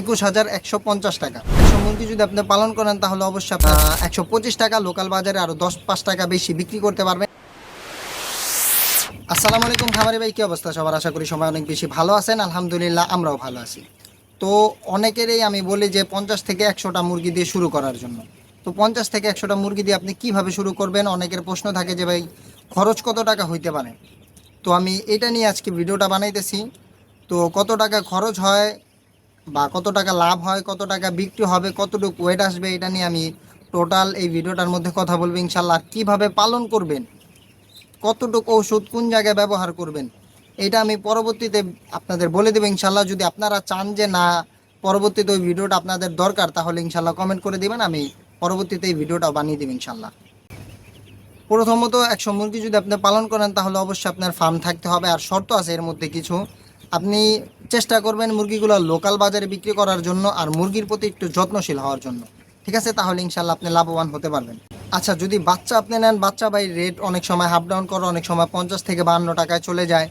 একুশ হাজার একশো পঞ্চাশ টাকা। একশো মুরগি যদি আপনি পালন করেন, তাহলে অবশ্যই একশো পঁচিশ টাকা লোকাল বাজারে আরও দশ পাঁচ টাকা বেশি বিক্রি করতে পারবেন। আসসালামু আলাইকুম খামারি ভাই, কী অবস্থা? সবার আশা করি সবাই অনেক বেশি ভালো আছেন। আলহামদুলিল্লাহ, আমরাও ভালো আছি। তো অনেকেরই আমি বলি যে পঞ্চাশ থেকে একশোটা মুরগি দিয়ে শুরু করার জন্য। তো পঞ্চাশ থেকে একশোটা মুরগি দিয়ে আপনি কীভাবে শুরু করবেন? অনেকের প্রশ্ন থাকে যে ভাই, খরচ কত টাকা হইতে পারে? তো আমি এটা নিয়ে আজকে ভিডিওটা বানাইতেছি। তো কত টাকা খরচ হয়? বা কত টাকা লাভ হয়, কত টাকা বিক্রি হবে, কতটুকু ওয়েট আসবে, এটা নিয়ে আমি টোটাল এই ভিডিওটার মধ্যে কথা বলব ইনশাল্লাহ কীভাবে পালন করবেন? কতটুকু ওষুধ কোন জায়গায় ব্যবহার করবেন? এটা আমি পরবর্তীতে আপনাদের বলে দেবো ইনশাল্লাহ যদি আপনারা চান যে না, পরবর্তীতে ওই ভিডিওটা আপনাদের দরকার, তাহলে ইনশাল্লাহ কমেন্ট করে দিবেন, আমি পরবর্তীতে এই ভিডিওটা বানিয়ে দেবো ইনশাল্লাহ প্রথমত একশো মুরগি যদি আপনি পালন করেন, তাহলে অবশ্যই আপনার ফার্ম থাকতে হবে। আর শর্ত আছে এর মধ্যে কিছু। আপনি চেষ্টা করবেন মুরগিগুলো লোকাল বাজারে বিক্রি করার জন্য আর মুরগির প্রতি একটু যত্নশীল হওয়ার জন্য। ঠিক আছে? তাহলে ইনশাল্লাহ আপনি লাভবান হতে পারবেন। আচ্ছা যদি বাচ্চা আপনি নেন, বাচ্চা বাই রেট অনেক সময় হাফ ডাউন করে, অনেক সময় পঞ্চাশ থেকে বাহান্ন টাকায় চলে যায়।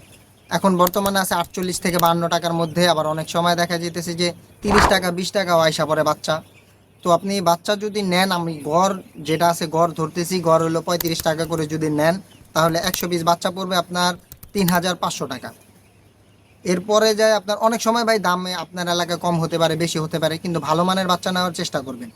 এখন বর্তমানে আছে আটচল্লিশ থেকে বাহান্ন টাকার মধ্যে। আবার অনেক সময় দেখা যেতেছে যে তিরিশ টাকা, বিশ টাকাও আয়সা পড়ে বাচ্চা। তো আপনি বাচ্চা যদি নেন, আমি গড় যেটা আছে গড় ধরতেছি গড় হলো পঁয়ত্রিশ টাকা করে যদি নেন, তাহলে একশো পিস বাচ্চা পড়বে আপনার তিন হাজার পাঁচশো টাকা। এরপরে যায় আপনার, অনেক সময় ভাই দামে আপনার এলাকায় কম হতে পারে, বেশি হতে পারে, কিন্তু ভালো মানের বাচ্চা নেওয়ার চেষ্টা করবেন।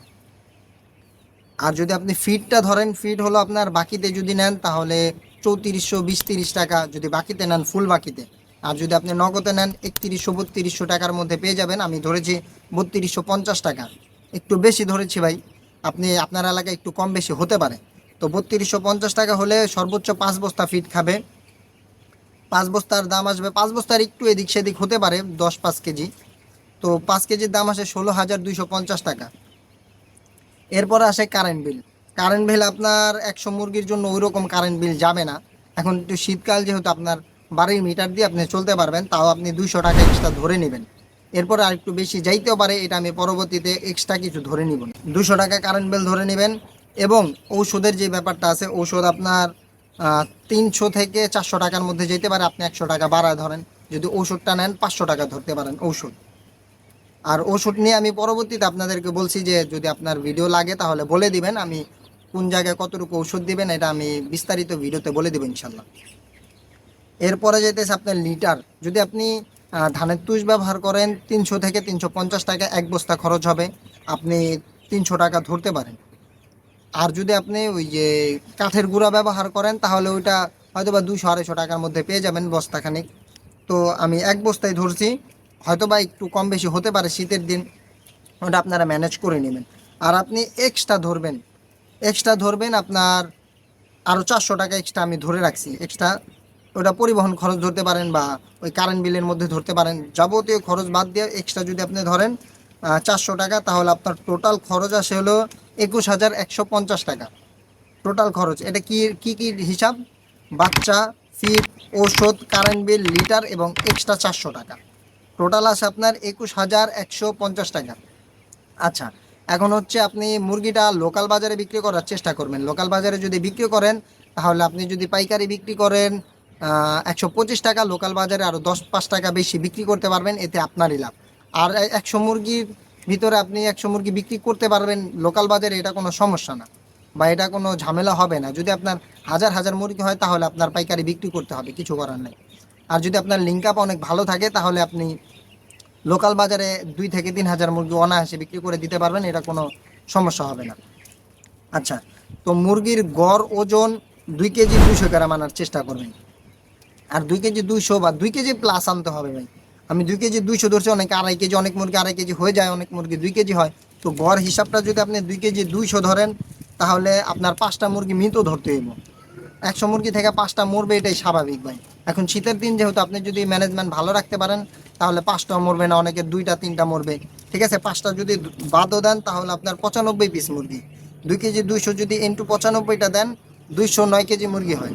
আর যদি আপনি ফিডটা ধরেন ফিড হলো আপনার বাকিতে যদি নেন, তাহলে চৌত্রিশশো, বিশ তিরিশ টাকা, যদি বাকিতে নেন, ফুল বাকিতে। আর যদি আপনি নগদে নেন, একত্রিশশো, বত্রিশশো টাকার মধ্যে পেয়ে যাবেন। আমি ধরেছি বত্রিশশো পঞ্চাশ টাকা। একটু বেশি ধরেছি ভাই, আপনি, আপনার এলাকায় একটু কম বেশি হতে পারে। তো বত্রিশশো পঞ্চাশ টাকা হলে সর্বোচ্চ পাঁচ বস্তা ফিট খাবে। পাঁচ বস্তার দাম আসবে, পাঁচ বস্তার একটু এদিক সেদিক হতে পারে, দশ পাঁচ কেজি। তো পাঁচ কেজির দাম আসে ষোলো হাজার দুইশো পঞ্চাশ টাকা। এরপরে আসে কারেন্ট বিল কারেন্ট বিল আপনার একশো মুরগির জন্য ওই রকম কারেন্ট বিল যাবে না। এখন একটু শীতকাল যেহেতু আপনার বাড়ির মিটার দিয়ে আপনি চলতে পারবেন, তাও আপনি দুইশো টাকা এক্সট্রা ধরে নেবেন। এরপরে আর একটু বেশি যাইতেও পারে, এটা আমি পরবর্তীতে এক্সট্রা কিছু ধরে নিব। দুশো টাকা কারেন্ট বিল ধরে নেবেন এবং ঔষধের যে ব্যাপারটা আছে, ঔষধ আপনার তিনশো থেকে চারশো টাকার মধ্যে যেতে পারে। আপনি একশো টাকা বাড়ায় ধরেন। যদি ওষুধটা নেন, পাঁচশো টাকা ধরতে পারেন ওষুধ আর ওষুধ নিয়ে আমি পরবর্তীতে আপনাদেরকে বলছি যে, যদি আপনার ভিডিও লাগে, তাহলে বলে দিবেন আমি কোন জায়গায় কতটুকু ওষুধ দিবেন, এটা আমি বিস্তারিত ভিডিওতে বলে দেবো ইনশাল্লাহ এরপরে যেতেছে আপনার লিটার। যদি আপনি ধানের তুষ ব্যবহার করেন, তিনশো থেকে তিনশো পঞ্চাশ টাকা এক বস্তা খরচ হবে। আপনি তিনশো টাকা ধরতে পারেন। আর যদি আপনি ওই যে কাঠের গুঁড়া ব্যবহার করেন, তাহলে ওইটা হয়তো বা দুশো আড়াইশো টাকার মধ্যে পেয়ে যাবেন বস্তাখানিক। তো আমি এক বস্তায় ধরছি হয়তো বা একটু কম বেশি হতে পারে শীতের দিন, ওটা আপনারা ম্যানেজ করে নেবেন। আর আপনি এক্সট্রা ধরবেন এক্সট্রা ধরবেন আপনার আরও চারশো টাকা এক্সট্রা আমি ধরে রাখছি। এক্সট্রা ওটা পরিবহন খরচ ধরতে পারেন বা ওই কারেন্ট বিলের মধ্যে ধরতে পারেন। যাবতীয় খরচ বাদ দিয়ে এক্সট্রা যদি আপনি ধরেন চারশো টাকা, তাহলে আপনার টোটাল খরচ আসে হলো একুশ হাজার একশো পঞ্চাশ টাকা। টোটাল খরচ, এটা কি কি কি হিসাব? বাচ্চা ফিড ঔষধ কারেন্ট বিল লিটার এবং এক্সট্রা চারশো টাকা। টোটাল আছে আপনার একুশ হাজার একশো পঞ্চাশ টাকা। আচ্ছা এখন হচ্ছে আপনি মুরগিটা লোকাল বাজারে বিক্রি করার চেষ্টা করবেন। লোকাল বাজারে যদি বিক্রি করেন, তাহলে আপনি যদি পাইকারি বিক্রি করেন একশো পঁচিশ টাকা লোকাল বাজারে আরও দশ, পাঁচ টাকা বেশি বিক্রি করতে পারবেন, এতে আপনারই লাভ। আর একশো মুরগির ভিতরে আপনি একশো মুরগি বিক্রি করতে পারবেন লোকাল বাজারে, এটা কোনো সমস্যা না। বা এটা কোনো ঝামেলা হবে না। যদি আপনার হাজার হাজার মুরগি হয়, তাহলে আপনার পাইকারি বিক্রি করতে হবে, কিছু করার নেই। আর যদি আপনার লিঙ্ক আপ অনেক ভালো থাকে, তাহলে আপনি লোকাল বাজারে দুই থেকে তিন হাজার মুরগি অনায়াসে বিক্রি করে দিতে পারবেন, এটা কোনো সমস্যা হবে না। আচ্ছা তো মুরগির গড় ওজন দুই কেজি দুইশো গ্রাম আনার চেষ্টা করবেন। আর দুই কেজি দুইশো বা দুই কেজি প্লাস আনতে হবে ভাই। আমি দুই কেজি দুইশো ধরছি, অনেক আড়াই কেজি, অনেক মুরগি আড়াই কেজি হয়ে যায়, অনেক মুরগি দুই কেজি হয়। তো গড় হিসাবটা যদি আপনি দুই কেজি দুইশো ধরেন, তাহলে আপনার পাঁচটা মুরগি মৃত ধরতে হইব। একশো মুরগি থেকে পাঁচটা মরবে, এটাই স্বাভাবিক ভাই। এখন শীতের দিন যেহেতু আপনি যদি ম্যানেজমেন্ট ভালো রাখতে পারেন, তাহলে পাঁচটা মরবে না, অনেকে দুইটা, তিনটা মরবে। ঠিক আছে, পাঁচটা যদি বাদও দেন, তাহলে আপনার পঁচানব্বই পিস মুরগি। দুই কেজি দুইশো যদি ইন্টু পঁচানব্বইটা দেন, দুইশো নয় কেজি মুরগি হয়।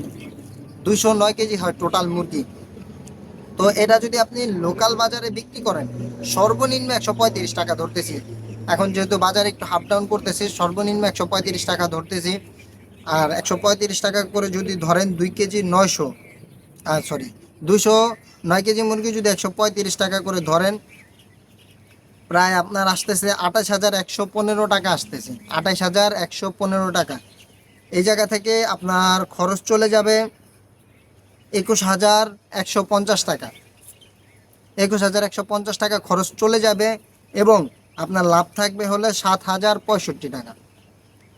দুইশো নয় কেজি হয় টোটাল মুরগি। তো এটা যদি আপনি লোকাল বাজারে বিক্রি করেন, সর্বনিম্ন একশো পঁয়ত্রিশ টাকা ধরতেছি। এখন যেহেতু বাজারে একটু হাফ ডাউন করতেছি, সর্বনিম্ন একশো পঁয়ত্রিশ টাকা ধরতেছি। আর একশো পঁয়ত্রিশ টাকা করে যদি ধরেন দুই কেজি নয়শো সরি দুশো নয় কেজি মুরগি যদি একশো পঁয়ত্রিশ টাকা করে ধরেন, প্রায় আপনার আসতেছে আঠাশ হাজার একশো পনেরো টাকা আসতেছে। আঠাশ হাজার একশো পনেরো টাকা। এই জায়গা থেকে আপনার খরচ চলে যাবে একুশ হাজার একশো পঞ্চাশ টাকা। একুশ হাজার একশো পঞ্চাশ টাকা খরচ চলে যাবে এবং আপনার লাভ থাকবে হলে সাত হাজার পঁয়ষট্টি টাকা।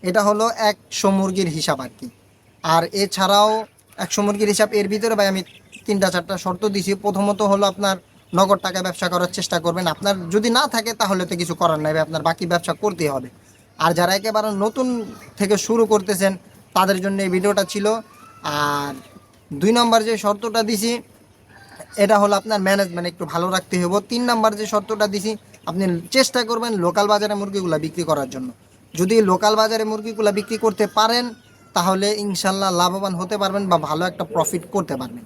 এটা হলো একশো মুরগির হিসাব আর কি। আর এছাড়াও একশো মুরগির হিসাব এর ভিতরে ভাই আমি তিনটা চারটা শর্ত দিছি। প্রথমত হলো আপনার নগদ টাকা ব্যবসা করার চেষ্টা করবেন। আপনার যদি না থাকে তাহলে তো কিছু করার নাই আপনার বাকি ব্যবসা করতেই হবে। আর যারা একেবারে নতুন থেকে শুরু করতেছেন, তাদের জন্য এই ভিডিওটা ছিল। আর দুই নম্বর যে শর্তটা দিছি, এটা হলো আপনার ম্যানেজমেন্ট একটু ভালো রাখতে হবে তিন নম্বর যে শর্তটা দিছি, আপনি চেষ্টা করবেন লোকাল বাজারে মুরগিগুলো বিক্রি করার জন্য। যদি লোকাল বাজারে মুরগিগুলো বিক্রি করতে পারেন, তাহলে ইনশাল্লাহ লাভবান হতে পারবেন বা ভালো একটা প্রফিট করতে পারবেন।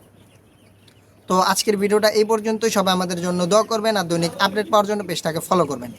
তো আজকের ভিডিওটা এই পর্যন্তই। সবাই আমাদের জন্য দোয়া করবেন আর দৈনিক আপডেট পাওয়ার জন্য পেজটাকে ফলো করবেন।